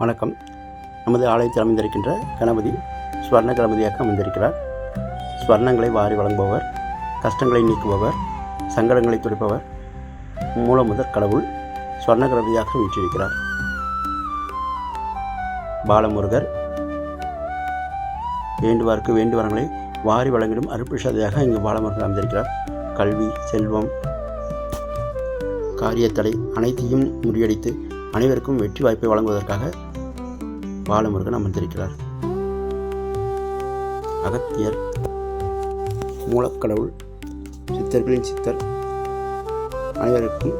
வணக்கம். நமது ஆலயத்தில் அமைந்திருக்கின்ற கணபதி ஸ்வர்ண கணபதியாக அமைந்திருக்கிறார். ஸ்வர்ணங்களை வாரி வழங்குபவர் கஷ்டங்களை நீக்குபவர் சங்கடங்களை துடைப்பவர் மூலமுதற் கடவுள் ஸ்வர்ண கணபதியாக வீற்றிருக்கிறார். பாலமுருகர் வேண்டுவார்க்கு வேண்டுவரங்களை வாரி வழங்கிடும் அருப்பிஷதையாக இங்கு பாலமுருகன் அமைந்திருக்கிறார். கல்வி செல்வம் காரியத்தடை அனைத்தையும் முறியடித்து அனைவருக்கும் வெற்றி வாய்ப்பை வழங்குவதற்காக பாலமுருகன் அமர்ந்திருக்கிறார். அகத்தியர் மூலக்கடவுள் சித்தர்களின் சித்தர் அனைவருக்கும்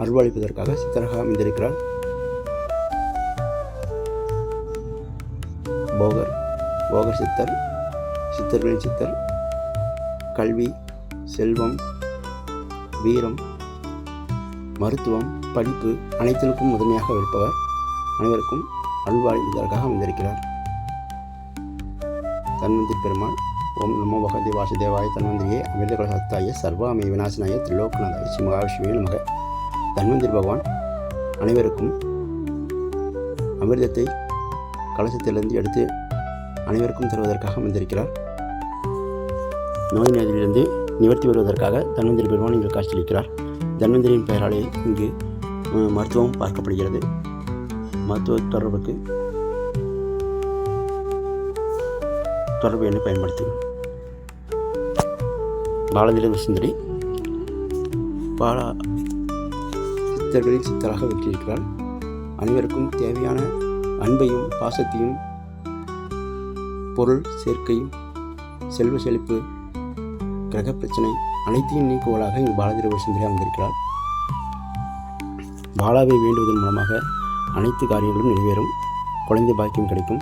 அருள்வளிப்பதற்காக சித்தராக அமைந்திருக்கிறார் போகர் போகர் சித்தர் சித்தர்களின் சித்தர் கல்வி செல்வம் வீரம் மருத்துவம் படிப்பு அனைத்திற்கும் முதன்மையாக இருப்பவர். அனைவருக்கும் அல்வாழ்வதற்காக வந்திருக்கிறார். தன்வந்தி பெருமாள் ஓம் நமோ பகவதி வாசுதேவாய தன்வந்திரியே அமிர்த கலசத்தாய சர்வாமி விநாசனாய திரிலோக்கநாதாய ஸ்ரீ மகாவிஷ்ணுவே நமக. தன்வந்திரி பகவான் அனைவருக்கும் அமிர்தத்தை கலசத்திலிருந்து எடுத்து அனைவருக்கும் தருவதற்காக வந்திருக்கிறார். நோய் நதியிலிருந்து நிவர்த்தி வருவதற்காக தன்வந்திரி பெருமான் இங்கு காட்சியளிக்கிறார். தன்வந்திரியின் பெயராலே இங்கு மருத்துவம் பார்க்கப்படுகிறது. மருத்துவ தொடர்புக்கு தொடர்பு எண்ணை பயன்படுத்துகிறோம் பாலதில சுந்தரி பாலா சித்தர்களின் சித்தராக வெற்றியிருக்கிறார் அனைவருக்கும் தேவையான அன்பையும் பாசத்தையும் பொருள் சேர்க்கையும் செல்வ செழிப்பு கிரக பிரச்சனை அனைத்தையும் நீக்குவலாக இங்கு பாலதிரவ சுந்தரி வந்திருக்கிறார். பாலாவை வேண்டுவதன் மூலமாக அனைத்து காரியங்களும் நிறைவேறும். குழந்தை பாக்கியம் கிடைக்கும்.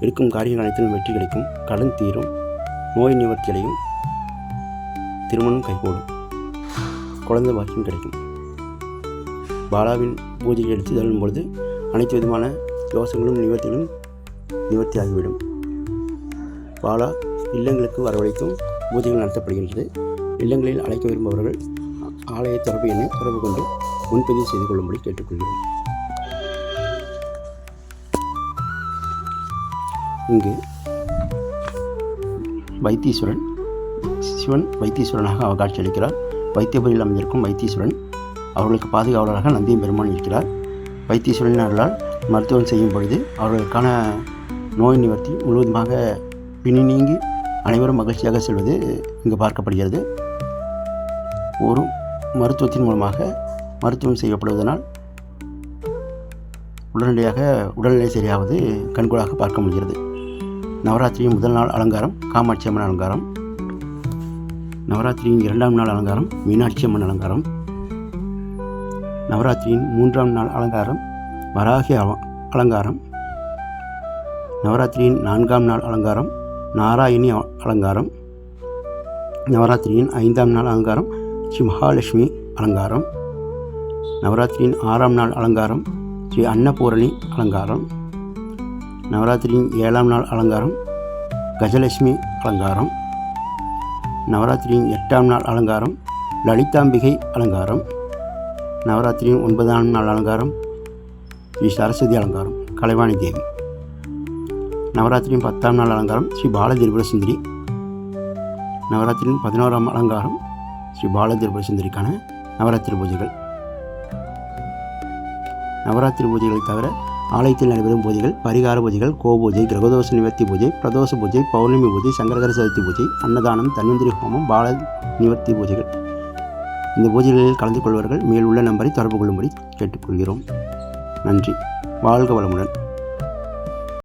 இருக்கும் காரியங்கள் அனைத்திலும் வெற்றி கிடைக்கும். கடன் தீரும். நோய் நிவர்த்தி அடையும். திருமணம் கைகூடும். குழந்தை பாக்கியம் கிடைக்கும். பாலாவின் பூஜையை எடுத்து தள்ளும் பொழுது அனைத்து விதமான யோசனைகளும் நிவர்த்திகளும் நிவர்த்தி ஆகிவிடும். பாலா இல்லங்களுக்கு வரவழைத்தும் பூஜைகள் நடத்தப்படுகின்றது. இல்லங்களில் அழைக்க விரும்புபவர்கள் ஆலய தொடர்பு எண்ணை தொடர்பு கொண்டு முன்பதிவு செய்து கொள்ளும்படி கேட்டுக்கொள்கிறோம். இங்கு வைத்தீஸ்வரன் சிவன் வைத்தீஸ்வரனாக அவர் காட்சியளிக்கிறார் வைத்தியபுரியில் அமைந்திருக்கும் வைத்தீஸ்வரன் அவர்களுக்கு பாதுகாவலராக நந்தியம் பெருமான் இருக்கிறார். வைத்தீஸ்வரன் அருளால் மருத்துவம் செய்யும் பொழுது அவர்களுக்கான நோய் நிவர்த்தி முழுவதுமாக பின்னி நீங்கி அனைவரும் மகிழ்ச்சியாக செல்வது இங்கு பார்க்கப்படுகிறது. ஒரு மருத்துவத்தின் மூலமாக மருத்துவம் செய்யப்படுவதனால் உடனடியாக உடல்நிலை சரியாவது கண்கூடாக பார்க்க முடிகிறது. நவராத்திரியின் முதல் நாள் அலங்காரம் காமாட்சி அம்மன் அலங்காரம். நவராத்திரியின் இரண்டாம் நாள் அலங்காரம் மீனாட்சி அம்மன் அலங்காரம். நவராத்திரியின் மூன்றாம் நாள் அலங்காரம் வராகி அலங்காரம். நவராத்திரியின் நான்காம் நாள் அலங்காரம் நாராயணி அ- அலங்காரம். நவராத்திரியின் ஐந்தாம் நாள் அலங்காரம் ஸ்ரீ மகாலட்சுமி அலங்காரம். நவராத்திரியின் ஆறாம் நாள் அலங்காரம் ஸ்ரீ அன்னபூரணி அலங்காரம். நவராத்திரியின் ஏழாம் நாள் அலங்காரம் கஜலட்சுமி அலங்காரம் நவராத்திரியின் எட்டாம் நாள் அலங்காரம் லலிதாம்பிகை அலங்காரம் நவராத்திரியின் ஒன்பதாம் நாள் அலங்காரம் ஸ்ரீ சரஸ்வதி அலங்காரம் கலைவாணி தேவி. நவராத்திரியின் பத்தாம் நாள் அலங்காரம் ஸ்ரீ பாலதிரிபுர சுந்தரி நவராத்திரியின் பதினோராம் அலங்காரம் ஸ்ரீ பாலதிரிபுர சுந்தரிக்கான நவராத்திரி பூஜைகள். நவராத்திரி பூஜைகளை தவிர ஆலயத்தில் நடைபெறும் பூஜைகள் பரிகார பூஜைகள் கோபூஜை கிரகதோஷ நிவர்த்தி பூஜை பிரதோஷ பூஜை பௌர்ணமி பூஜை சங்கரகர சதுர்த்தி பூஜை அன்னதானம் தன்வந்திரி ஹோமம் பால நிவர்த்தி பூஜைகள். இந்த பூஜைகளில் கலந்து கொள்வர்கள் மேல் உள்ள நம்பரை தொடர்பு கொள்ளும்படி கேட்டுக்கொள்கிறோம். நன்றி. வாழ்க வளமுடன்.